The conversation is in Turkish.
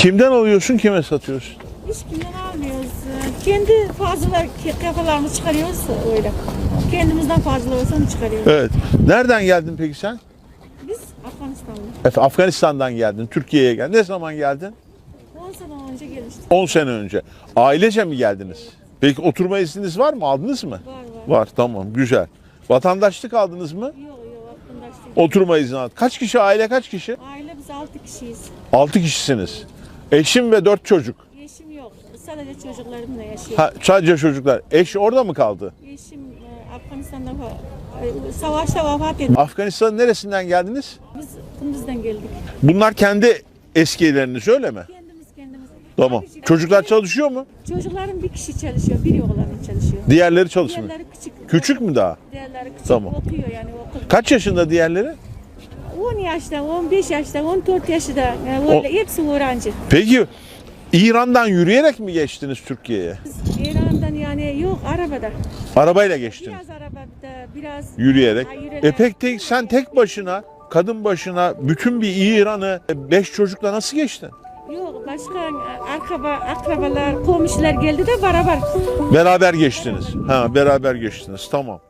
Kimden alıyorsun, kime satıyorsun? Hiç kimden almıyoruz. Kendi fazla kafalarımızı çıkarıyoruz öyle. Kendimizden fazla olsa onu çıkarıyoruz. Evet. Nereden geldin peki sen? Biz Afganistanlı. Efe, Afganistan'dan geldin, Türkiye'ye geldin. Ne zaman geldin? 10 sene önce gelmiştik. 10 sene önce. Ailece mi geldiniz? Peki oturma izniniz var mı? Aldınız mı? Var var. Var, tamam, güzel. Vatandaşlık aldınız mı? Yok yok vatandaşlık. Oturma izni aldınız. Kaç kişi, aile kaç kişi? Aile biz 6 kişiyiz. 6 kişisiniz. Eşim ve 4 çocuk. Eşim yok. Sadece çocuklarımla yaşıyor. Ha, sadece çocuklar. Eş orada mı kaldı? Eşim e, Afganistan'da e, savaşta vefat etti. Afganistan'ın neresinden geldiniz? Biz Kunduz'dan geldik. Bunlar kendi eski evleriniz öyle mi? Kendimiz kendimiz. Tamam. Tabii ki- Çocuklar çalışıyor mu? Çocukların bir kişi çalışıyor. Biri oğlanın çalışıyor. Diğerleri çalışmıyor. Diğerleri küçük. Küçük mü daha? Diğerleri küçük Tamam. okuyor yani okul. Kaç yaşında diğerleri? 10 yaşta, 15 yaşta, 14 yaşında yani öyle hepsi öğrenci. Peki İran'dan yürüyerek mi geçtiniz Türkiye'ye? İran'dan yani yok arabada. Arabayla geçtiniz. Biraz arabada, biraz Yürüyerek. Ha, yürüyerek. E pek tek sen tek başına kadın başına bütün bir İran'ı beş çocukla nasıl geçtin? Yok başka akraba, akrabalar, komşular geldi de beraber. Beraber geçtiniz. Ha beraber geçtiniz. Tamam.